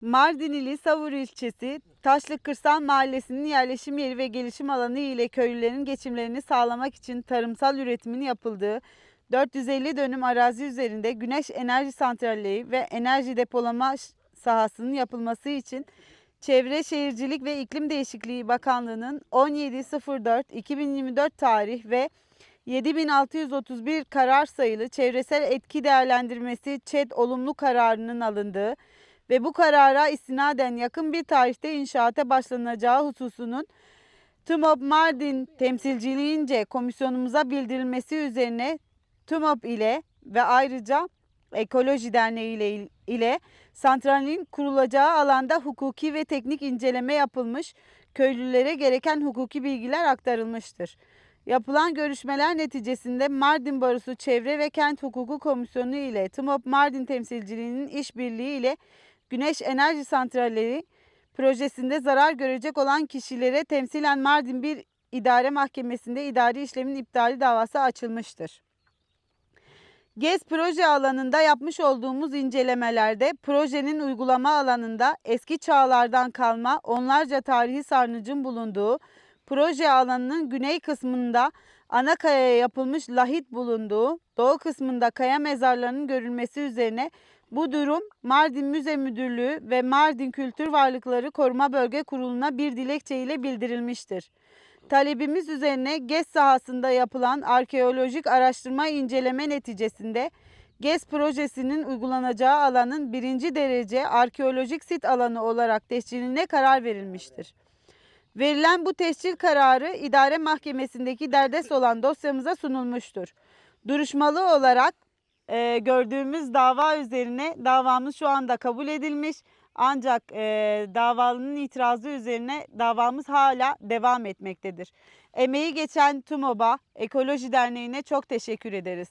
Mardin ili Savur ilçesi Taşlık Kırsal Mahallesi'nin yerleşim yeri ve gelişim alanı ile köylülerin geçimlerini sağlamak için tarımsal üretimin yapıldığı 450 dönüm arazi üzerinde güneş enerji santralleri ve enerji depolama sahasının yapılması için Çevre Şehircilik ve İklim Değişikliği Bakanlığı'nın 17.04.2024 tarih ve 7631 karar sayılı çevresel etki değerlendirmesi ÇED olumlu kararının alındığı ve bu karara istinaden yakın bir tarihte inşaata başlanacağı hususunun TÜMOP Mardin temsilciliğince komisyonumuza bildirilmesi üzerine TÜMOP ile ve ayrıca Ekoloji Derneği ile, ile santralin kurulacağı alanda hukuki ve teknik inceleme yapılmış, köylülere gereken hukuki bilgiler aktarılmıştır. Yapılan görüşmeler neticesinde Mardin Barosu Çevre ve Kent Hukuku Komisyonu ile TMOP Mardin temsilciliğinin işbirliği ile Güneş Enerji Santralleri projesinde zarar görecek olan kişilere temsilen Mardin 1 İdare Mahkemesi'nde idari işlemin iptali davası açılmıştır. GEZ proje alanında yapmış olduğumuz incelemelerde projenin uygulama alanında eski çağlardan kalma onlarca tarihi sarnıcın bulunduğu, proje alanının güney kısmında ana kayaya yapılmış lahit bulunduğu, doğu kısmında kaya mezarlarının görülmesi üzerine bu durum Mardin Müze Müdürlüğü ve Mardin Kültür Varlıkları Koruma Bölge Kurulu'na bir dilekçe ile bildirilmiştir. Talebimiz üzerine GES sahasında yapılan arkeolojik araştırma inceleme neticesinde GES projesinin uygulanacağı alanın birinci derece arkeolojik sit alanı olarak tesciline karar verilmiştir. Verilen bu tescil kararı idare mahkemesindeki derdest olan dosyamıza sunulmuştur. Duruşmalı olarak e, gördüğümüz dava üzerine davamız şu anda kabul edilmiş. Ancak e, davalının itirazı üzerine davamız hala devam etmektedir. Emeği geçen TUMOB'a, Ekoloji Derneği'ne çok teşekkür ederiz.